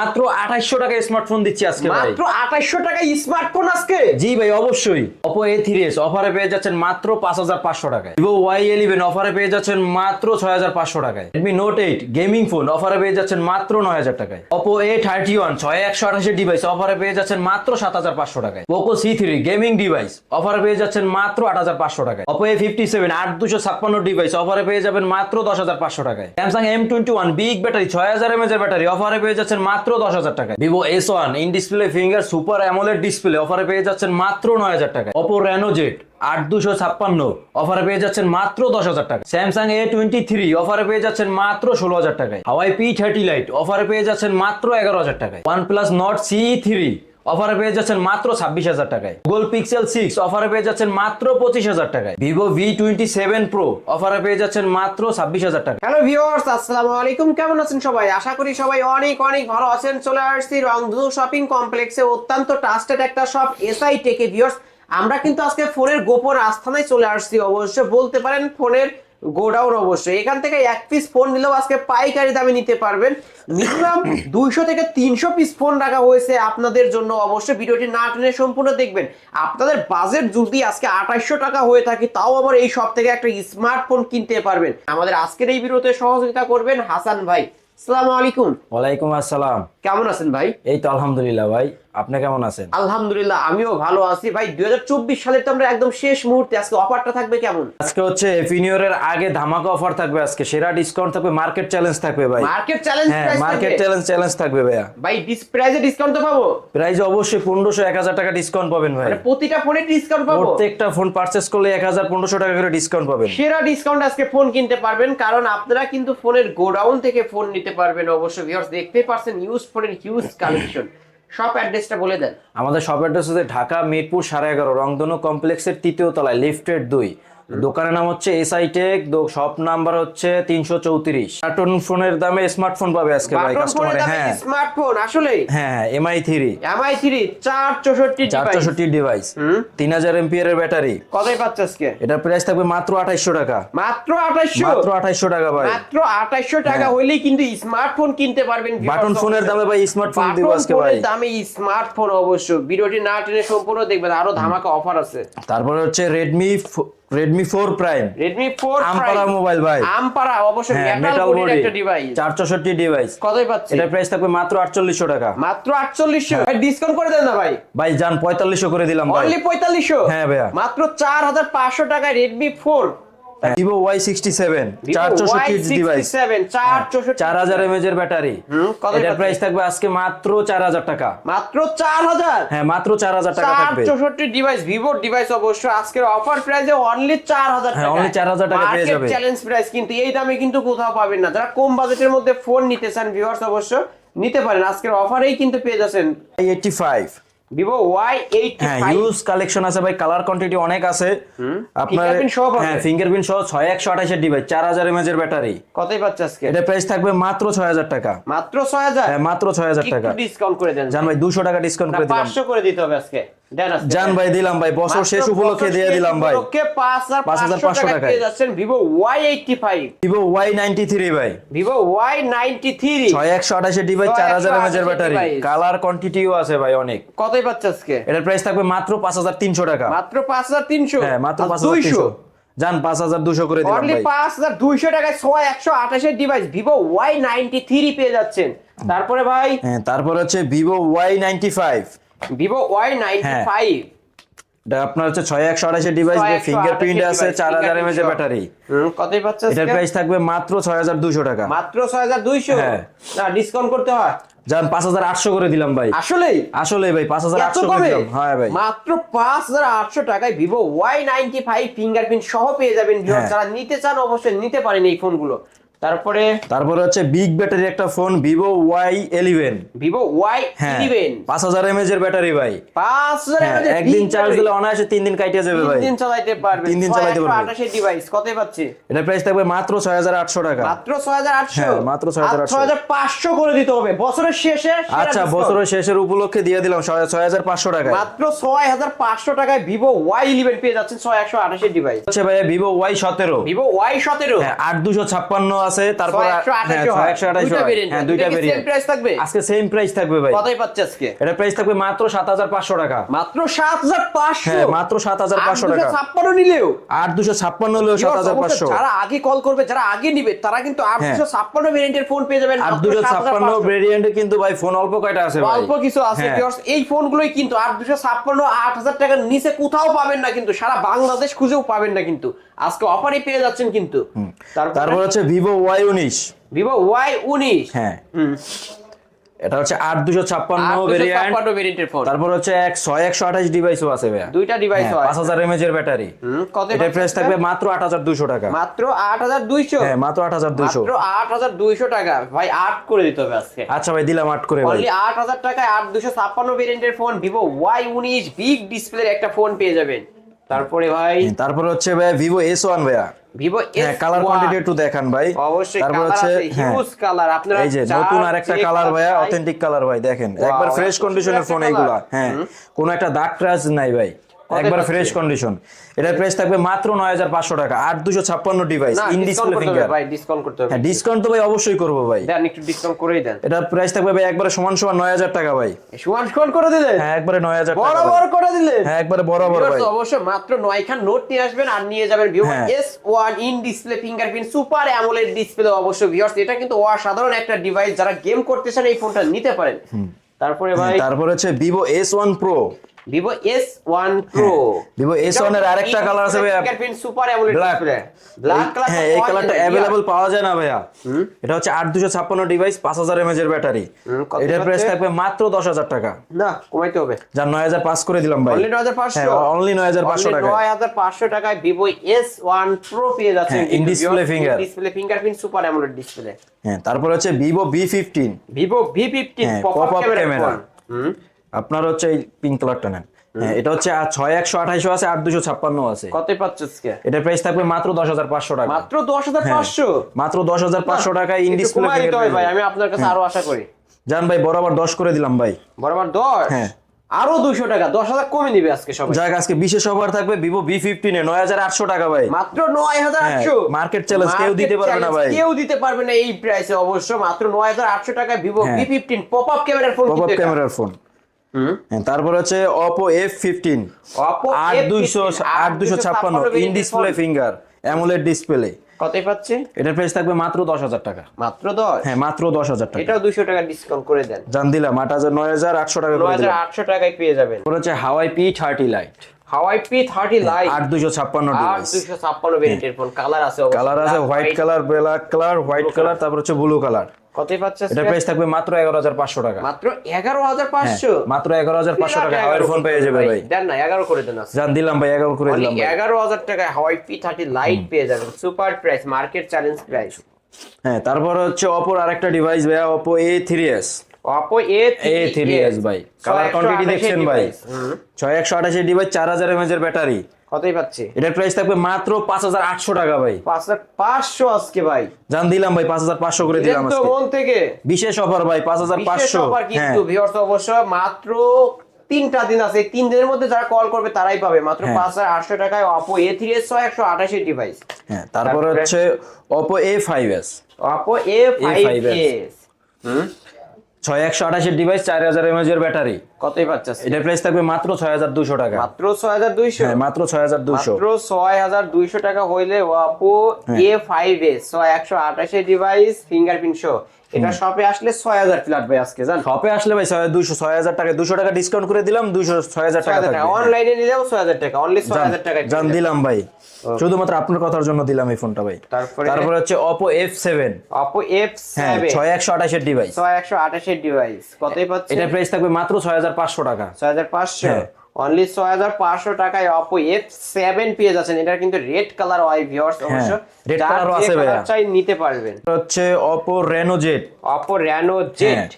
মাত্র টাকা স্মার্টফোন দিচ্ছি আজকে মাত্র টাকায় স্মার্টফোন আজকে? জি ভাই অবশ্যই। Oppo A3s অফারে পেয়ে যাচ্ছেন মাত্র পাঁচ হাজার পাঁচশো টাকায়। Vivo Y11 অফারে পেয়ে যাচ্ছেন মাত্র ছয় হাজার পাঁচশো টাকায়। Redmi Note 8 গেমিং ফোন অফারে পেয়ে যাচ্ছেন মাত্র নয় হাজার টাকায়। Oppo A31 ছয় একশো আঠাশি ডিভাইস অফারে পেয়ে যাচ্ছেন মাত্র সাত হাজার পাঁচশো টাকায়। Poco C3 গেমিং ডিভাইস অফারে পেয়ে যাচ্ছেন মাত্র আট হাজার পাঁচশো টাকায়। Oppo A57 আট দুশো ছাপ্পান্ন ডিভাইস অফারে পেয়ে যাবেন মাত্র দশ হাজার পাঁচশো টাকায়। Samsung M21 বিগ ব্যাটারি ছয় হাজার এমএচ এর ব্যাটারি অফারে পেয়ে যাচ্ছেন মাত্র দশ হাজার টাকায়। Vivo S1 in display finger super AMOLED display অফারে পেয়ে যাচ্ছেন মাত্র নয় হাজার টাকায়। অপো রেনো জেট আট দুশো ছাপ্পান্ন অফারে পেয়ে যাচ্ছেন মাত্র দশ হাজার টাকা স্যামসাং এ টোয়েন্টি থ্রি অফারে পেয়ে যাচ্ছেন মাত্র ষোলো হাজার টাকায়। হাওয়াই পি থার্টি লাইট অফারে পেয়ে যাচ্ছেন মাত্র এগারো হাজার টাকায়। One plus not C three অফারে পেয়ে যাচ্ছেন মাত্র ছাব্বিশ হাজার টাকায়। গুগল পিক্সেল সিক্স অফারে পেয়ে যাচ্ছেন মাত্র পঁচিশ হাজার টাকায়। Vivo V twenty seven pro অফারে পেয়ে যাচ্ছেন মাত্র ছাব্বিশ হাজার টাকা হ্যালো ভিউয়ার্স আসসালামু আলাইকুম। কেমন আছেন সবাই? আশা করি সবাই অনেক অনেক ভালো আছেন। চলে আসছি রংধনু শপিং কমপ্লেক্সে অত্যন্ত ট্রাস্টেড একটা শপ এসআই টেকে ভিউয়ার্স আমরা কিন্তু আজকে ফোনের গোপন আস্থানায় চলে আসছি। অবশ্য বলতে পারেন ফোনের গোডাউন অবশ্যই। এখান থেকে এক পিস ফোন নিলেও আজকে পাইকারি দামে নিতে পারবেন। মিনিমাম দুইশো থেকে তিনশো পিস ফোন রাখা হয়েছে আপনাদের জন্য। অবশ্যই ভিডিওটি না টেনে সম্পূর্ণ দেখবেন। আপনাদের বাজেট যদি আজকে আঠাইশশো টাকা হয়ে থাকে তাও আবার এই সব থেকে একটা স্মার্টফোন কিনতে পারবেন। আমাদের আজকের এই ভিডিওতে সহযোগিতা করবেন হাসান ভাই। আসসালামু আলাইকুম। ওয়ালাইকুম আসসালাম। কেমন আছেন ভাই? এই তো আলহামদুলিল্লাহ ভাই। আপনি কেমন আছেন? আলহামদুলিল্লাহ আমিও ভালো আছি। ভাই দুই সালের তো আমরা একদম শেষ মুহূর্তে আজকে অফারটা থাকবে কেমন? আজকে হচ্ছে ফিনিয়রের আগে ধামাকা অফার থাকবে আজকে সেরা ডিসকাউন্ট থাকবে মার্কেট চ্যালেঞ্জ থাকবে ভাই। মার্কেট চ্যালেঞ্জ হ্যাঁ মার্কেট চ্যালেঞ্জ চ্যালেঞ্জ থাকবে ভাইয়া। ভাই ডিস প্রাইজে ডিসকাউন্ট তো পাবো? প্রাইস অবশ্যই পনেরোশো এক হাজার টাকা ডিসকাউন্ট পাবেন ভাই। মানে প্রতিটা ফোনে ডিসকাউন্ট পাবো? প্রত্যেকটা ফোন পারচেস করলে এক হাজার পনেরোশো টাকা করে ডিসকাউন্ট পাবেন। সেরা ডিসকাউন্ট আজকে ফোন কিনতে পারবেন কারণ আপনারা কিন্তু ফোনের গোডাউন থেকে ফোন নিতে পারবেন অবশ্যই ভিউয়ার্স দেখতেই পারছেন ইউজ ফোনের হিউজ কালেকশন সব অ্যাড্রেসটা বলে দেন। আমাদের শপ অ্যাড্রেস হচ্ছে ঢাকা, মিরপুর সাড়ে এগারো রংধনু কমপ্লেক্সের তৃতীয় তলায় লিফটেড দুই। দোকানের নাম হচ্ছে এসআই টেক শপ নাম্বার হচ্ছে তিনশো চৌত্রিশ। কার্টুন ফোনের দামে স্মার্টফোন পাবে আজকে ভাই কাস্টমারে হ্যাঁ। স্মার্টফোন আসলে? হ্যাঁ এমআই থ্রি এমআই থ্রি চার চৌষট্টি চার চৌষট্টি ডিভাইস তিন হাজার এমপিয়ার এর ব্যাটারি। কতই পাচ্ছে আজকে? এটার প্রাইস থাকবে মাত্র আঠাইশশো টাকা। মাত্র আঠাইশশো? মাত্র আঠাইশশো টাকা ভাই। মাত্র আঠাইশশো টাকা হ্যাঁ। হইলেই কিন্তু স্মার্টফোন কিনতে পারবেন বাটন ফোনের দামে ভাই স্মার্টফোন দিব বাটন আজকে ভাই। দামে স্মার্টফোন অবশ্য ভিডিওটি না টেনে সম্পূর্ণ দেখবেন। আরও ধামাকা অফার আছে। তারপরে হচ্ছে Redmi Redmi four prime Redmi four আমপারা mobile ভাই। আমপারা অবশ্যই হ্যাঁ মেটাল বডির বডি একটা ডিভাইস চার চৌষট্টি ডিভাইস কতই পাচ্ছি? এটার প্রাইস থাকবে মাত্র আটচল্লিশশো টাকা। মাত্র আটচল্লিশশো। ভাই ডিসকাউন্ট করে দেন না ভাই। ভাই যান পঁয়তাল্লিশশো করে দিলাম ভাই। অনলি পঁয়তাল্লিশশো? হ্যাঁ ভাইয়া। মাত্র চার হাজার পাঁচশো টাকায় Redmi four Vivo Y sixty seven চার চৌষট্টি ডিভাইস চার চৌষট্টি চার হাজার এমএজ এর ব্যাটারি। এটার প্রাইস থাকবে আজকে মাত্র চার হাজার টাকা। মাত্র চার হাজার? হ্যাঁ মাত্র চার হাজার টাকা থাকবে। চৌষট্টি ডিভাইস ভিভোর ডিভাইস অবশ্য আজকের অফার প্রাইসে অনলি চার হাজার হ্যাঁ, only 4,000 টাকা পেয়ে যাবে। চ্যালেঞ্জ প্রাইস কিন্তু এই দামে কিন্তু কোথাও পাবেন না। যারা কম বাজেটের মধ্যে ফোন নিতে চান ভিউয়ার্স অবশ্য নিতে পারেন। আজকের অফারেই কিন্তু পেয়ে যাচ্ছেন। Eighty five Vivo Y eight হ্যাঁ ইউজ কালেকশন আছে ভাই কালার কোয়ান্টিটি অনেক আছে। আপনার? হ্যাঁ ফিঙ্গারপ্রিন্ট সহ ছয় একশো আঠাশের ডিভাইস চার হাজার এমএজ এর ব্যাটারি কতই পাচ্ছে আজকে? এটা প্রাইস থাকবে মাত্র ছয় হাজার টাকা। মাত্র ছয় হাজার? হ্যাঁ মাত্র ছয় হাজার টাকা। ডিসকাউন্ট করে দেন জান ভাই? দুশো টাকা ডিসকাউন্ট করে দিলাম। পাঁচশো করে দিতে হবে আজকে। জান ভাই দিলাম ভাই বছর শেষ উপলক্ষে দিয়ে দিলাম ভাই। পাঁচশো 5,500 টাকা। পেয়ে যাচ্ছেন Vivo Y eighty five Vivo Y ninety three ভাই। ভিভো ওয়াই নাইনটি থ্রি ছয় একশো আঠাশের ডিভাইস চার হাজার এমএজ এর ব্যাটারি কালার কোয়ান্টিটিও আছে ভাই অনেক। কতই পাচ্ছে আজকে? এটার প্রাইস থাকবে মাত্র পাঁচ হাজার তিনশো টাকা। মাত্র পাঁচ হাজার তিনশো? হ্যাঁ মাত্র পাঁচ হাজার তিনশো। জান পাঁচ হাজার দুশো করে দিলাম ভাই। পাঁচ হাজার দুইশো টাকায় ছয় একশো আঠাশের device Vivo Y ninety three পেয়ে যাচ্ছেন। তারপরে ভাই হ্যাঁ তারপর হচ্ছে Vivo Y ninety five Vivo Y ninety. Five এটা আপনার হচ্ছে ছয় একশো আঠাশের ডিভাইস 628 ফিঙ্গারপ্রিন্ট আছে চার হাজার fingerprint এর ব্যাটারি কতই পাচ্ছে এটার প্রাইস থাকবে মাত্র ছয় হাজার দুশো টাকা। মাত্র ছয় হাজার দুইশো? হ্যাঁ। না ডিসকাউন্ট করতে হয়? যান পাঁচ হাজার আটশো করে দিলাম ভাই। আসলেই? আসলে ভাই পাঁচ হাজার আটশো করে দিলাম। হ্যাঁ ভাই। মাত্র পাঁচ হাজার আটশো টাকায় Vivo Y ninety five fingerprint সহ পেয়ে যাবেন হ্যাঁ। যারা নিতে চান অবশ্যই নিতে পারেন এই ফোনগুলো তারপরে? তারপরে হচ্ছে বিগ ব্যাটারি একটা phone Vivo Y eleven Vivo Y eleven পাঁচ হাজার এমএজ এর ব্যাটারি ভাই। পাঁচ হাজার হ্যাঁ একদিন চার্জ দিলে অনায়াসে তিন দিন কাটিয়ে যাবে ভাই। তিন দিন চালাইতে পারবেন তিন দিন চালাইতে পারবে। আঠাশের ডিভাইস কতই পাচ্ছি? এটার প্রাইস থাকবে মাত্র ছয় হাজার আটশো টাকা। মাত্র ছয় হাজার আটশো? হ্যাঁ, মাত্র 6,800 ছয় হাজার পাঁচশো করে দিতে হবে। বছরের শেষে আচ্ছা বছরের শেষের উপলক্ষে দিয়ে দিলাম ছয় হাজার পাঁচশো টাকা মাত্র ছয় হাজার পাঁচশো টাকায় ভিভো ওয়াই ইলেভেন পেয়ে যাচ্ছেন ছয় একশো আঠাশের ডিভাইস হচ্ছে ভাই ভিভো ওয়াই সতেরো। ভিভো ওয়াই সতেরো। হ্যাঁ আট দুশো ছাপ্পান্ন আছে আছে তারপর হ্যাঁ দুইটা variant হ্যাঁ ভেরিয়েন্ট price থাকবে? আজকে সেম প্রাইস থাকবে ভাই। কতই পাচ্ছে আজকে? এটা প্রাইস থাকবে মাত্র সাত হাজার পাঁচশো টাকা। মাত্র সাত হাজার পাঁচশো? হ্যাঁ মাত্র সাত হাজার পাঁচশো টাকা। ছাপ্পান্ন নিলেও। অবশ্যই পাঁচশো। যারা আগে কল করবে যারা আগে নিবে তারা কিন্তু আট হ্যাঁ। ভেরিয়েন্টের ফোন পেয়ে যাবেন 7,500 ভেরিয়েন্টে কিন্তু ভাই ফোন অল্প কয়টা আছে ভাই? অল্প কিছু আছে। এই ফোনগুলোই কিন্তু আট দুশো ছাপ্পান্ন আট হাজার টাকার নিচে কোথাও পাবেন না কিন্তু সারা বাংলাদেশ খুঁজেও পাবেন না কিন্তু। আজকে অফারই পেয়ে যাচ্ছেন কিন্তু। তারপর তারপর হচ্ছে ভিভো ওয়াই উনিশ। ভিভো ওয়াই উনিশ। হ্যাঁ। এটা হচ্ছে আট দুশো ছাপ্পান্ন ভেরিয়েন্ট ভেরিয়েন্টের ফোন তারপর হচ্ছে এক ছয় একশো আঠাশ ডিভাইসও আছে ভাইয়া। দুইটা ডিভাইস পাঁচ হাজার এমএচ এর ব্যাটারি। কত এটার প্রাইস থাকবে মাত্র আট হাজার দুশো টাকা। মাত্র আট হাজার দুইশো? হ্যাঁ মাত্র আট হাজার মাত্র আট হাজার দুইশো টাকা। ভাই আট করে দিতে হবে আজকে। আচ্ছা ভাই দিলাম আট করে অনলি আট হাজার টাকায় আট দুশো ছাপ্পান্ন ভেরিয়েন্টের ফোন ভিভো ওয়াই উনিশ বিগ ডিসপ্লের একটা ফোন পেয়ে যাবেন। তারপরে ভাই তারপর হচ্ছে ভাই ভিভো এস ওয়ান ভাইয়া। ভিভো হ্যাঁ কালার কোয়ান্টিটি একটু দেখান ভাই। অবশ্যই তারপর হচ্ছে হ্যাঁ। হিউজ কালার আপনারা এই যে নতুন আরেকটা কালার ভাইয়া অথেন্টিক কালার ভাই দেখেন। একবার ফ্রেশ কন্ডিশনের ফোন। এইগুলা হ্যাঁ। কোনো একটা দাগ ট্রাজ নাই ভাই। একবার ফ্রেশ কন্ডিশন এটার প্রাইস থাকবে মাত্র নয় হাজার পাঁচশো টাকা আট দুশো ছাপ্পান্ন ডিভাইস না ইন ডিসপ্লে ফিঙ্গার ভাই ডিসকাউন্ট করতে হবে। হ্যাঁ ডিসকাউন্ট তো ভাই অবশ্যই করব ভাই। দেন একটু ডিসকাউন্ট করেই দেন। এটার প্রাইস থাকবে ভাই একবারে সমান সমান নয় হাজার টাকা ভাই। সমান সমান করে দিলে? হ্যাঁ একবারে নয় হাজার টাকা ভাই। বরাবর করে দিলে? হ্যাঁ একবারে বরাবর ভাই। অবশ্যই মাত্র নয় খান নোট নিয়ে আসবেন আর নিয়ে যাবেন ভিভো হ্যাঁ। S one in display fingerprint super AMOLED display অবশ্যই ভিউয়ার্স এটা কিন্তু অসাধারণ একটা ডিভাইস যারা গেম করতে চান এই ফোনটা নিতে পারেন। তারপরে ভাই তারপর হচ্ছে Vivo S one pro Vivo S one Vivo S1 এর আরেকটা কালার আছে ভাই। Fingerprint super AMOLED display black colour হ্যাঁ এই কালারটা অ্যাভেলেবল পাওয়া যায় না ভাইয়া। এটা হচ্ছে আট দুশো ছাপ্পান্ন ডিভাইস পাঁচ হাজার এমএজ এর ব্যাটারি এটার প্রাইস থাকবে মাত্র দশ হাজার টাকা। না কমাইতে হবে। নয় হাজার পাস করে দিলাম ভাই। অনলি নয় হাজার পাঁচশো? হ্যাঁ অনলি নয় হাজার পাঁচশো টাকা নয় হাজার পাঁচশো টাকায় ভিভো এস ওয়ান প্রো পেয়ে যাচ্ছেন হ্যাঁ, in display finger। Display fingerprint super AMOLED display হ্যাঁ তারপর হচ্ছে Vivo V fifteen Vivo V fifteen হ্যাঁ, পপ আপ ক্যামেরা আপনার হচ্ছে এই পিঙ্ক কালারটা নেন। হ্যাঁ এটা হচ্ছে আর ছয় একশো আঠাইশো আছে আট দুশো ছাপ্পান্ন আছে। কত পাচ্ছ এটার প্রাইস থাকবে মাত্র দশ হাজার পাঁচশো টাকা। মাত্র দশ হাজার পাঁচশো? মাত্র দশ হাজার পাঁচশো টাকা ইন একটু ডিসপ্লে কমাই দিতে হবে ভাই আমি আপনার কাছে আরও আশা করি। জান ভাই বরাবর দশ করে দিলাম ভাই। বরাবর দশ? হ্যাঁ। আরও দুশো টাকা দশ হাজার কমে নিবে আজকে সবাই। যাক আজকে বিশেষ অফার থাকবে ভিভো বি ফিফটিনে নয় হাজার আটশো টাকা ভাই। মাত্র নয় হাজার হ্যাঁ, আটশো? market challenge কেউ দিতে পারবে না ভাই। কেউ দিতে পারবে না এই প্রাইসে অবশ্য। মাত্র নয় হাজার আটশো টাকায় ভিভো হ্যাঁ। ভি ফিফটিন পপ আপ ক্যামেরার ফোন পপ আপ ক্যামেরার ফোন হ্যাঁ তারপর হচ্ছে অপো এফ ফিফটিন Oppo আট দুইশো আট দুইশো ছাপ্পান্ন in display finger AMOLED display কতই পাচ্ছে? এটার প্রাইস থাকবে মাত্র দশ হাজার টাকা। মাত্র দশ? হ্যাঁ মাত্র দশ হাজার টাকা। এটাও দুশো টাকা ডিসকাউন্ট করে দেন। জান দিলাম আট হাজার নয় হাজার আটশো টাকা নয় হাজার আটশো টাকায় পেয়ে যাবেন। হচ্ছে Huawei P thirty lite Huawei P thirty lite আট দুইশো ছাপ্পান্ন আট দুশো ছাপ্পান্ন ভেরিয়েন্টের ফোন কালার আছে কালার আছে white colour black colour white colour তারপর হচ্ছে ব্লু কালার কতই পাচ্ছে এটার প্রাইস থাকবে মাত্র এগারো হাজার পাঁচশো টাকা। মাত্র এগারো হাজার পাঁচশো? হ্যাঁ, মাত্র এগারো হাজার পাঁচশো টাকা। হাওয়াইয়ের ফোন পেয়ে যাবে ভাই। দেন না এগারো করে দেন। জান দিলাম ভাই এগারো করে দিলাম ভাই। এগারো হাজার টাকায় হাওয়াই পি থার্টি লাইট পেয়ে যাবেন। Super price market challenge price. হ্যাঁ তারপর হচ্ছে অপোর আরেকটা ডিভাইস ভাই Oppo A three S Oppo A A three S ভাই। কালার কোয়ান্টিটি দেখছেন ভাই। ছয় একশো আঠাশি ডিভাইস চার হাজার এমএচ এর ব্যাটারি কতই পাচ্ছে? এটার প্রাইস থাকবে মাত্র পাঁচ হাজার আটশো টাকা ভাই। পাঁচ হাজার পাঁচশো আজকে ভাই। জান দিলাম ভাই পাঁচ হাজার পাঁচশো করে দিলাম আজকে। মন থেকে। বিশেষ অফার ভাই পাঁচ হাজার পাঁচশো। হ্যাঁ কিন্তু ভিউয়ার্স অবশ্য মাত্র তিনটা দিন আছে। তিন দিনের মধ্যে যারা কল করবে তারাই পাবে। মাত্র হ্যাঁ। পাঁচ হাজার আটশো টাকায় অপো এ থ্রি এস ছয় একশো আঠাশি ডিভাইস হ্যাঁ তারপর? হচ্ছে Oppo A five S Oppo A five A5s S ছয় একশো আঠাশি ডিভাইস চার হাজার এমএচ এর ব্যাটারি কতই পাচ্ছে এটা প্রাইস থাকবে মাত্র ছয় হাজার দুশো টাকা। মাত্র ছয় হাজার দুইশো? হ্যাঁ মাত্র ছয় হাজার দুশো। মাত্র ছয় হাজার দুইশো টাকা হইলে হ্যাঁ। এ ফাইভ এস ছয় একশো আঠাশের ডিভাইস ফিঙ্গারপ্রিন্ট শো এটা শপে আসলে ছয় হাজার ফ্ল্যাট ভাই আজকে জান? শপে আসলে ভাই দুশো ছয় হাজার টাকা দুশো টাকা ডিসকাউন্ট করে দিলাম দুশো ছয় হাজার ছয় টাকা। অনলাইনে নিলেও ছয় হাজার টাকা অনলি ছয় হাজার টাকা জান দিলাম ভাই। শুধুমাত্র আপনার কথার জন্য দিলাম এই ফোনটা ভাই। তারপরে? তারপর হচ্ছে Oppo F seven Oppo F হ্যাঁ ছয় একশো আঠাশের ডিভাইস ছয় একশো আঠাশের ডিভাইস কতই পাচ্ছে এটার প্রাইস থাকবে মাত্র ছয় হাজার পাঁচশো টাকা। ছয় হাজার পাঁচশো? হ্যাঁ। অনলি ছয় হাজার পাঁচশো টাকায় অপো এফ সেভেন পেয়ে যাচ্ছেন। এটা কিন্তু রেড কালার হয় ভিউয়ার্স অবশ্য ও যে আছে ভাইয়া। চাই নিতে পারবেন। হচ্ছে Oppo Reno Z Oppo Reno Z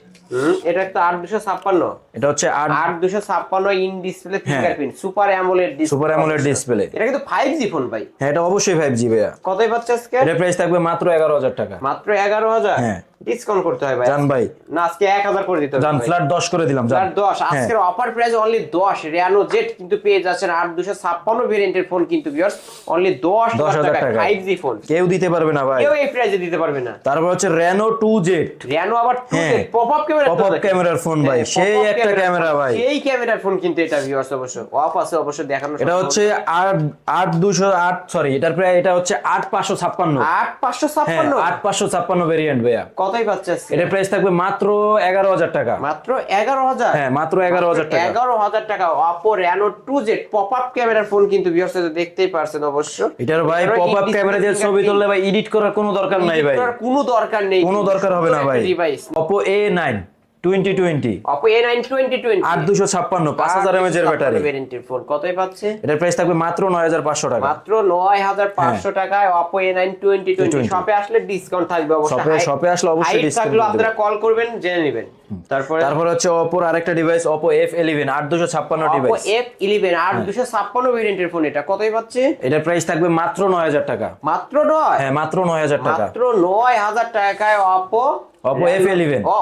এটা একটা আট দুশো ছাপ্পান্ন। এটা হচ্ছে আট দুশো ছাপ্পান্ন in display fingerprint super AMOLED super AMOLED display এটা কিন্তু ফাইভ জি ফোন ভাই। হ্যাঁ এটা অবশ্যই ফাইভ জি ভাইয়া। কতই পাচ্ছে আজকে? এটার প্রাইস থাকবে মাত্র এগারো হাজার টাকা। মাত্র এগারো হাজার? হ্যাঁ। ডিসকাউন্ট করতে হয় ভাই। জান ভাই। না আজকে এক হাজার করে দিতে হবে জান ফ্ল্যাট দশ করে দিলাম দশ। হ্যাঁ। আজকের অফার প্রাইস অনলি দশ। রিয়ানো জেট কিন্তু পেয়ে যাচ্ছেন আট দুশো ছাপ্পান্ন ভেরিয়েন্টের ফোন কিন্তু ভিউয়ার্স অনলি দশ দশ হাজার হাজার টাকা। টাকা ফাইভ জি ফোন কেউ দিতে পারবে না ভাই। কেউ এই প্রাইসে দিতে পারবে না। তারপর হচ্ছে রেনো টু জেড রিয়ানো আবার হ্যাঁ। পপ আপ ক্যামেরা Pop-up ক্যামেরার ফোন ভাই, সেই একটা ক্যামেরা ভাই। সেই ক্যামেরার ফোন কিন্তু এটা ভিউয়ার্স অবশ্য অফ আছে অবশ্য দেখানো এটা হচ্ছে আট আট দুশো আট সরি এটার প্রায় এটা হচ্ছে আট পাঁচশো ছাপ্পান্ন। আট পাঁচশো হ্যাঁ ছাপ্পান্ন আট পাঁচশো ছাপ্পান্ন ভেরিয়েন্ট ভাইয়া। কতই পাচ্ছে? এটার প্রাইস থাকবে মাত্র এগারো হাজার টাকা। মাত্র এগারো হাজার? হ্যাঁ মাত্র এগারো হাজার টাকা। এগারো হাজার টাকা। Oppo Reno two Z pop up ক্যামেরার ফোন কিন্তু ভিউয়ার্স দেখতেই পারছেন অবশ্য। এটার ভাই পপ আপ ক্যামেরা দিয়ে ছবি তুললে ভাই এডিট করার কোনো দরকার নাই ভাই। কোনো দরকার নেই। কোনো দরকার হবে না ভাই। Device Oppo A nine twenty twenty Oppo A nine twenty twenty আট দুশো ছাপ্পান্ন পাঁচ হাজার এমএচ এর ব্যাটারি। ভ্যারিয়েন্টের ফোন কতই পাচ্ছে? এটার প্রাইস থাকবে মাত্র নয় হাজার পাঁচশো টাকা। মাত্র নয় হাজার পাঁচশো টাকায় Oppo A nine twenty twenty শপে আসলে ডিসকাউন্ট থাকবে অবশ্যই Shop-এ- Height- shop-এ আসলে অবশ্যই height discount আপনারা কল করবেন জেনে নেবেন। তারপরে তারপর হচ্ছে অপোর আরেকটা ডিভাইস অপো এফ ইলেভেন আট দুশো ছাপ্পান্ন অপো এফ ইলেভেন আর দুশো ছাপ্পান্ন ভেরিয়েন্টের ফোন এটা। কতই পাচ্ছে? এটার প্রাইস থাকবে মাত্র নয় হাজার টাকা। মাত্র নয়? হ্যাঁ মাত্র নয় হাজার টাকা। মাত্র নয় হাজার টাকায় অপো Oppo F11 ও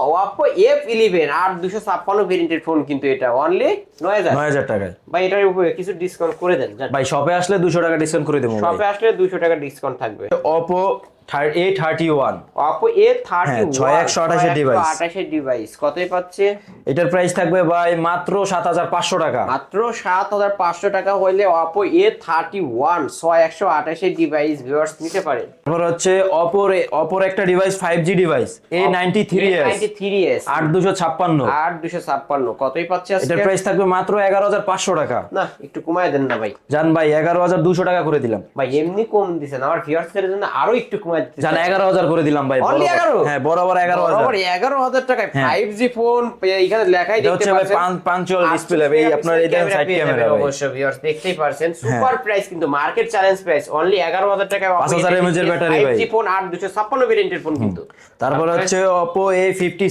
এফ ইলেভেন আর দুশো ছাপ্পান্ন ভেরিয়েন্টের ফোন কিন্তু এটা অনলি নয় হাজার। নয় হাজার টাকায়। ভাই এটার উপরে কিছু ডিসকাউন্ট করে দেন ভাই শপে আসলে দুশো টাকা ডিসকাউন্ট করে দেবো শপে আসলে দুশো টাকা ডিসকাউন্ট থাকবে। Oppo A thirty one Oppo A thirty হ্যাঁ, 6128 এর device। আঠাশের ডিভাইস কতই পাচ্ছে? এটার প্রাইস থাকবে ভাই মাত্র সাত হাজার পাঁচশো টাকা। মাত্র সাত হাজার পাঁচশো টাকা হইলে অপো এ থার্টি ওয়ান ছয় একশো আঠাশের ডিভাইস ভিউয়ার্স নিতে পারেন তারপর হচ্ছে অপোর অপোর একটা device five G device A ninety three S ninety three S আট দুশো ছাপ্পান্ন। আট দুশো ছাপ্পান্ন কতই পাচ্ছে এটার প্রাইস থাকবে মাত্র এগারো হাজার পাঁচশো টাকা। না একটু কমায় দেন না ভাই। জান ভাই এগারো হাজার দুশো টাকা করে দিলাম। ভাই এমনি কম দিছেন। আমার ভিউয়ার্সদের জন্য আরও একটু কমায় জান এগারো হাজার করে দিলাম ভাই বরাবর। 11? হ্যাঁ বরাবর এগারো হাজার। এগারো হাজার টাকায় হ্যাঁ। ফাইভ জি ফোন এখানে লেখাই এটা দেখতে পাচ্ছেন। পাঁচ ডিসপ্লে এই আপনার এই দেখেন সাইড ক্যামেরা ভাই। ভিউয়ার্স দেখতেই পারছেন। সুপার প্রাইস কিন্তু মার্কেট চ্যালেঞ্জ প্রাইস অনলি 11000 টাকায় 5000 mAh এর battery ভাই। 5G ফোন 8256 ভেরিয়েন্টের ফোন কিন্তু। তারপর হচ্ছে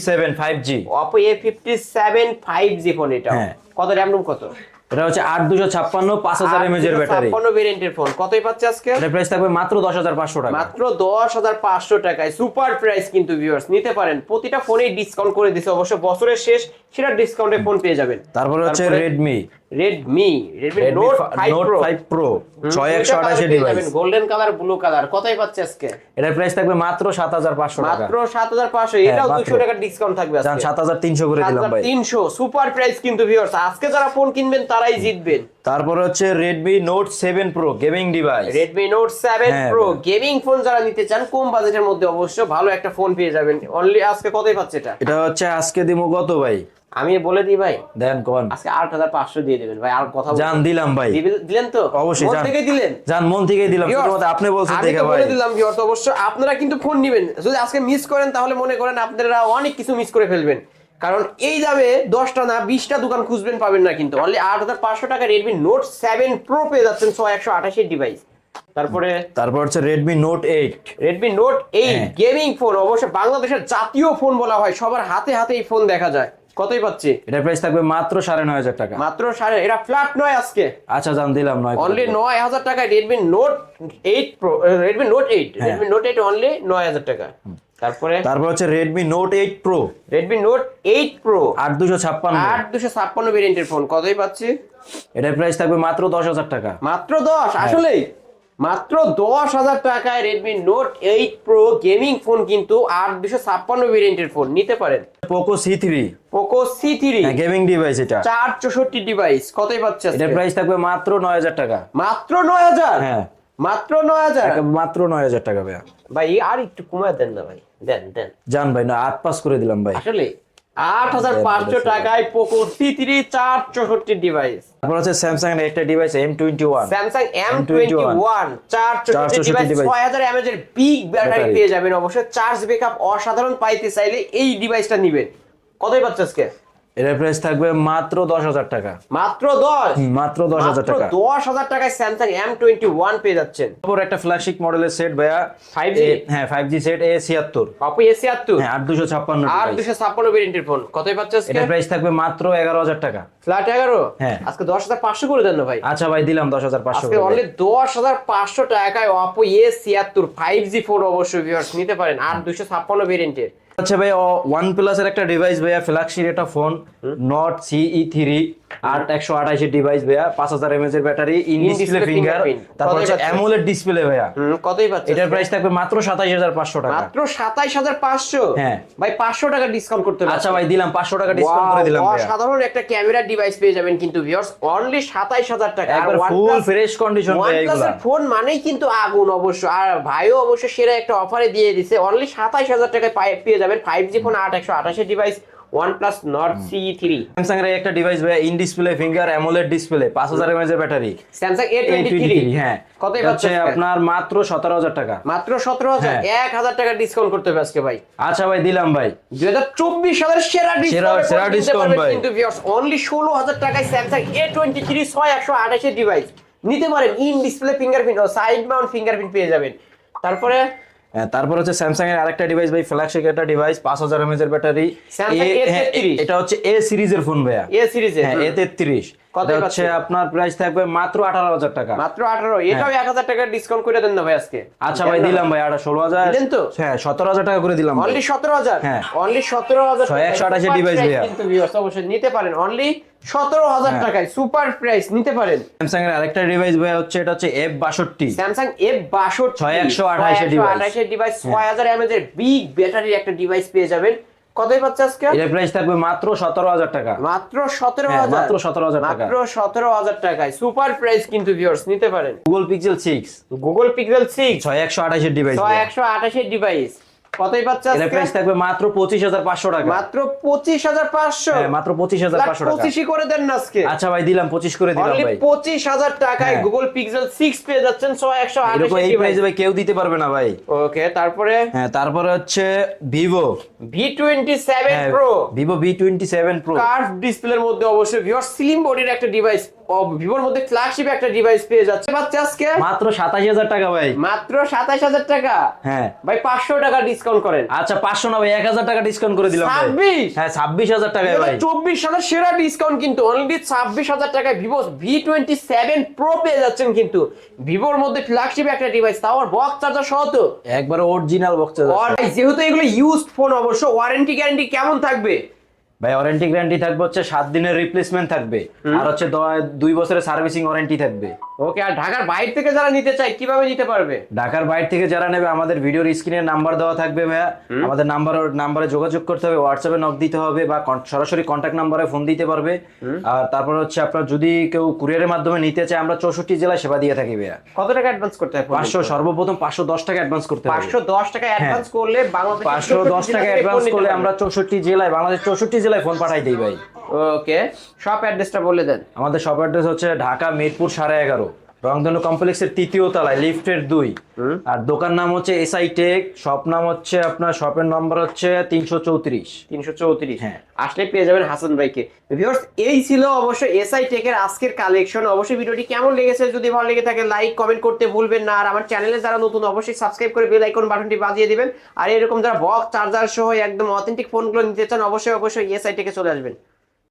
seven five G Oppo A57 5G phone এটা হ্যাঁ। কত র‍্যাম রুম কত? এটা হচ্ছে আট দুশো ছাপ্পান্ন পাঁচ হাজার এমএচ এর ব্যাটারি। 56 ভেরিয়েন্টের ফোন কতই পাচ্ছে আজকে? এটার প্রাইস থাকবে মাত্র দশ হাজার পাঁচশো টাকা। মাত্র দশ হাজার পাঁচশো টাকায়। সুপার প্রাইস কিন্তু ভিউয়ার্স নিতে পারেন। প্রতিটা ফোনেই ডিসকাউন্ট করে দিছে। অবশ্য বছরের শেষ সেটা ডিসকাউন্টে ফোন পেয়ে যাবেন। তারপর হচ্ছে Redmi Redmi Redmi note five note pro five pro ছয় একশো আঠাশি device golden colour blue colour কতই পাচ্ছে আজকে? এটার প্রাইস থাকবে মাত্র সাত হাজার পাঁচশো টাকা। মাত্র সাত হাজার পাঁচশো। এটাও মাত্র। দুশো টাকার ডিসকাউন্ট থাকবে হাজার তিনশো করে দিলাম ভাই। তিনশো সুপার প্রাইস কিন্তু ভিউয়ার্স আজকে যারা ফোন কিনবেন তারাই জিতবেন। তারপর হচ্ছে Redmi note seven pro gaming device Redmi note seven হ্যাঁ, প্রো গেমিং ফোন যারা নিতে চান কম বাজেটের মধ্যে অবশ্য ভালো একটা ফোন পেয়ে যাবেন। অনলি আজকে কতই পাচ্ছে এটা? এটা হচ্ছে আজকে দিমু কত ভাই? আমি বলে দিই ভাই দেন কোন আজকে আট হাজার পাঁচশো দিয়ে দেবেন ভাই আর কথা জান দিলাম ভাই। দিলেন তো? অবশ্যই, জান। থেকে দিলেন? জান মন থেকেই দিলাম আপনি বলছেন দেখে তো ভাই বলে দিলাম ভিউয়ার্স অবশ্য আপনারা কিন্তু ফোন নেবেন। যদি আজকে মিস করেন তাহলে মনে করেন আপনারা অনেক কিছু মিস করে ফেলবেন। কারণ এই দামে দশটা না বিশটা দোকান খুঁজবেন পাবেন না কিন্তু। অনলি আট হাজার পাঁচশো টাকা রেডমি নোট সেভেন প্রো পেয়ে যাচ্ছেন ছয় একশো আঠাশের ডিভাইস তারপরে তারপর হচ্ছে Redmi note eight Redmi note এই হ্যাঁ। গেমিং ফোন অবশ্য বাংলাদেশের জাতীয় ফোন বলা হয় সবার হাতে হাতে এই ফোন দেখা যায়। কতই পাচ্ছি? এটা প্রাইস থাকবে মাত্র সাড়ে নয় হাজার টাকা। মাত্র সাড়ে এটা ফ্ল্যাট নয় আজকে। আচ্ছা জান দিলাম নয় অনলি নয় হাজার টাকায় Redmi note eight pro Redmi note eight. Redmi note eight only নয় হাজার টাকা তারপরে? তারপর হচ্ছে Redmi note eight pro Redmi note eight pro আট দুশো ছাপ্পান্ন। আট দুশো ছাপ্পান্ন ভেরিয়েন্টের ফোন কতই পাচ্ছি? এটার প্রাইস থাকবে মাত্র দশ হাজার টাকা। মাত্র দশ? হ্যাঁ। আসলেই? মাত্র দশ হাজার টাকায় Redmi note eight pro gaming phone কিন্তু আট দুশো ছাপ্পান্ন ভেরিয়েন্টের ফোন নিতে পারেন। Poco C three Poco C three gaming device এটা। চার চৌষট্টি ডিভাইস কতই পাচ্ছে এটার প্রাইস থাকবে মাত্র নয় হাজার টাকা। মাত্র নয় হাজার? হ্যাঁ। মাত্র নয় হাজার? মাত্র নয় হাজার টাকা ভাইয়া। ভাই আর একটু কমায় দেন না ভাই। দেন দেন। জান ভাই না আট পাস করে দিলাম ভাই। আসলে আট হাজার পাঁচশো টাকায় পোকো সি থ্রি চার চৌষট্টি ডিভাইস তারপর হচ্ছে স্যামসাং এর একটা device M twenty one Samsung M twenty one চার চৌষট্টি 464 ডিভাইস। ছয় হাজার এমএচ এর বিগ ব্যাটারি পেয়ে যাবেন অবশ্যই। চার্জ ব্যাকআপ অসাধারণ পাইতে চাইলে এই ডিভাইসটা নিবেন। কতই পাচ্ছে আজকে? এটার প্রাইস থাকবে মাত্র দশ হাজার টাকা। মাত্র দশ? মাত্র দশ হাজার টাকা। দশ হাজার টাকায় স্যামসাং এম টোয়েন্টি ওয়ান পেয়ে যাচ্ছেন। তারপর একটা ফ্ল্যাগশিপ মডেলের সেট ভাইয়া। 5G? এ- হ্যাঁ ফাইভ জি সেট এ ছিয়াত্তর অপো আত্তু হ্যাঁ আট দুশো ছাপ্পান্ন আর দুশো ছাপ্পান্ন ভেরিয়েন্টের ফোন কতই পাচ্ছে এটার প্রাইস থাকবে মাত্র এগারো হাজার টাকা। ফ্ল্যাট এগারো? হ্যাঁ। আজকে দশ হাজার পাঁচশো করে দেন ভাই। আচ্ছা ভাই দিলাম দশ হাজার পাঁচশো আজকে অনলি দশ হাজার পাঁচশো টাকায় অপো এ ছিয়াত্তর ফাইভ জি ফোন অবশ্যই ভিউয়ার্স নিতে পারেন। আর দুশো ছাপ্পান্ন ভেরিয়েন্টের আচ্ছা ভাই ওয়ান প্লাস এর একটা ডিভাইস ভাইয়া ফ্ল্যাগশিপ একটা ফোন নট সিই থ্রি একশো আঠাশের ডিভাইস ভাইয়া পাঁচ হাজার এমএচ এর ব্যাটারি ইন ডিসপ্লে ফিঙ্গার তারপর হচ্ছে অ্যামোলেড ডিসপ্লে ভাইয়া। কতই পাচ্ছে এটার প্রাইস থাকবে মাত্র সাতাইশ হাজার পাঁচশো টাকা। মাত্র সাতাইশ হাজার পাঁচশো? হ্যাঁ। ভাই পাঁচশো টাকা ডিসকাউন্ট করতে আচ্ছা ভাই দিলাম পাঁচশো টাকা ডিসকাউন্ট করে দিলাম সাধারণ একটা ক্যামেরা ডিভাইস পেয়ে যাবেন কিন্তু ভিউয়ার্স অনলি সাতাইশ হাজার টাকা। একবার ফুল ফ্রেশ কন্ডিশন ফোন মানেই কিন্তু আগুন অবশ্য। আর ভাইও অবশ্য সেরা একটা অফারে দিয়ে দিছে। অনলি সাতাইশ হাজার টাকায় পেয়ে যাবেন। ফাইভ জি ফোন আট একশো আঠাশের device OnePlus Nord CE three Samsung এর একটা ডিভাইস ভাইয়া in display finger AMOLED display পাঁচ হাজার এমএচ এর ব্যাটারি টোয়েন্টি থ্রি হ্যাঁ। কতই হচ্ছে আপনার মাত্র সতেরো হাজার টাকা। মাত্র সতেরো হাজার? হ্যাঁ। এক হাজার টাকা ডিসকাউন্ট করতে হবে আজকে ভাই। আচ্ছা ভাই দিলাম ভাই। দুই হাজার চব্বিশ সালের সেরা ডিসকাউন্ট সেরা discount ভাই। কিন্তু অনলি ষোলো হাজার টাকায় স্যামসাং এ টোয়েন্টি থ্রি ছয় একশো আঠাশের ডিভাইস নিতে পারেন ইন ডিসপ্লে ফিঙ্গারপ্রিন্ট ও সাইড মাউন্ট ফিঙ্গারপ্রিন্ট পেয়ে যাবেন। তারপরে তারপর হচ্ছে স্যামসাং এর আরেকটা ডিভাইস ভাই ফ্ল্যাগশিপ একটা ডিভাইস পাঁচ হাজার এমএচ এর ব্যাটারি Samsung A33 এটা হচ্ছে এ সিরিজের ফোন ভাইয়া। এ সিরিজের হ্যাঁ এ তেত্রিশ। কত হচ্ছে আপনার প্রাইস থাকবে মাত্র আঠারো হাজার টাকা। মাত্র আঠারো। এটাও এক হাজার টাকা ডিসকাউন্ট করে দেন না ভাই আজকে। আচ্ছা ভাই দিলাম ভাই আটা ষোলো হাজার। তো? হ্যাঁ সতেরো হাজার টাকা করে দিলাম অনলি সতেরো হাজার? হ্যাঁ। অনলি সতেরো হাজার ছয় একশো আঠাশের device ভাইয়া। কিন্তু viewers অবশ্যই নিতে পারেন। অনলি সতেরো হাজার হ্যাঁ। টাকায় সুপার প্রাইস নিতে পারেন। স্যামসাং এর আরেকটা ডিভাইস ভাই হচ্ছে এটা হচ্ছে এফ বাষট্টি। স্যামসাং এফ বাষট্টি। 6128 এর device। আঠাশের ডিভাইস ছয় হাজার এমএজ এর বিগ ব্যাটারির একটা ডিভাইস পেয়ে যাবেন। কতই পাচ্ছে আজকে? এর প্রাইস থাকবে মাত্র সতেরো হাজার টাকা। মাত্র সতেরো হ্যাঁ, হাজার। মাত্র 17,000 টাকা। মাত্র সতেরো হাজার টাকায়। সুপার প্রাইস কিন্তু ভিউয়ার্স নিতে পারেন। Google Pixel 6 Google Pixel six ছয় এর আঠাশের ডিভাইস ছয় এর ডিভাইস কতই পাচ্ছে আজকে? প্রাইস থাকবে মাত্র পঁচিশ হাজার পাঁচশো টাকা। মাত্র পঁচিশ হাজার পাঁচশো? হ্যাঁ মাত্র পঁচিশ হাজার পাঁচশো টাকা। পঁচিশই করে দেন না আজকে। আচ্ছা ভাই দিলাম পঁচিশ করে দিলাম ভাই। পঁচিশ হাজার টাকায়। গুগল পিক্সেল সিক্স পেয়ে যাচ্ছেন ছয় একশো এরকম এই প্রাইসে ভাই। কেউ দিতে পারবে না ভাই। ওকে তারপরে? হ্যাঁ তারপরে হচ্ছে ভিভো ভি টোয়েন্টি সেভেন হ্যাঁ pro Vivo V twenty seven pro curve ডিসপ্লের মধ্যে অবশ্যই ভিভোর স্লিম বডির একটা ডিভাইস ভিভোর মধ্যে ফ্ল্যাগশিপ একটা ডিভাইস পেয়ে যাচ্ছে। পাচ্ছে আজকে মাত্র সাতাশি হাজার টাকা ভাই। মাত্র সাতাশ হাজার টাকা? হ্যাঁ। ভাই পাঁচশো টাকা ডিসকাউন্ট করেন। আচ্ছা পাঁচশো না ভাই এক হাজার টাকা ডিসকাউন্ট করে দিলাম ছাব্বিশ? হ্যাঁ ছাব্বিশ হাজার টাকায় ভাই। চব্বিশ সালের সেরা ডিসকাউন্ট কিন্তু অনলি ছাব্বিশ হাজার টাকায় Vivo V twenty seven pro পেয়ে যাচ্ছেন কিন্তু। ভিভোর মধ্যে ফ্ল্যাগশিপ একটা ডিভাইস তাও আর বক্স চার্জার সহ তো। একবার অরিজিনাল বক্স আর যেহেতু এগুলো ইউজড ফোন অবশ্য ওয়ারেন্টি গ্যারান্টি কেমন থাকবে? ভাই ওয়ারেন্টি গ্যারান্টি থাকবে হচ্ছে সাত দিনের রিপ্লেসমেন্ট থাকবে। আর হচ্ছে দুই বছরের সার্ভিসিং ওয়ারেন্টি থাকবে। ওকে আর ঢাকার বাইরে থেকে যারা নিতে চায় কীভাবে নিতে পারবে? ঢাকার বাইরে থেকে যারা নেবে আমাদের ভিডিওর স্ক্রিনে নাম্বার দেওয়া থাকবে ভাইয়া। আমাদের নাম্বার নাম্বারে যোগাযোগ করতে হবে হোয়াটসঅ্যাপে নক দিতে হবে বা সরাসরি কন্ট্যাক্ট নাম্বারে ফোন দিতে পারবে। আর তারপর হচ্ছে আপনার যদি কেউ কুরিয়ারের মাধ্যমে নিতে চায় আমরা চৌষট্টি জেলায় সেবা দিয়ে থাকি ভাইয়া। কত টাকা অ্যাডভান্স করতে হয় পাঁচশো সর্বপ্রথম পাঁচশো দশ টাকা অ্যাডভান্স করতে হবে। পাঁচশো দশ টাকা অ্যাডভান্স করলে বাংলাদেশ পাঁচশো দশ টাকা অ্যাডভান্স করলে আমরা চৌষট্টি জেলায় বাংলাদেশ চৌষট্টি জেলায় ফোন পাঠাই দিই ভাই। ওকে শপ অ্যাড্রেসটা বলে দেন। আমাদের শপ অ্যাড্রেস হচ্ছে ঢাকা মিরপুর সাড়ে এগারো। রংধনু কমপ্লেক্সের তৃতীয় তলায় লিফটের দুই। আর দোকান নাম হচ্ছে এসআই টেক শপ নাম হচ্ছে আপনার শপের নম্বর হচ্ছে তিনশো চৌত্রিশ। তিনশো চৌত্রিশ। হ্যাঁ। আসলে পেয়ে যাবেন হাসান ভাইকে। ভিউয়ার্স এই ছিল অবশ্যই এসআই টেকের আজকের কালেকশন অবশ্যই ভিডিওটি কেমন লেগেছে? যদি ভালো লেগে থাকে লাইক কমেন্ট করতে ভুলবেন না। আর আমার চ্যানেলে যারা নতুন অবশ্যই সাবস্ক্রাইব করে বেল আইকন বাটনটি বাজিয়ে দিবেন। আর এরকম যারা বক্স চার্জার সহ একদম অথেন্টিক ফোনগুলো নিতে চান অবশ্যই অবশ্যই এসআই টেকে চলে আসবেন।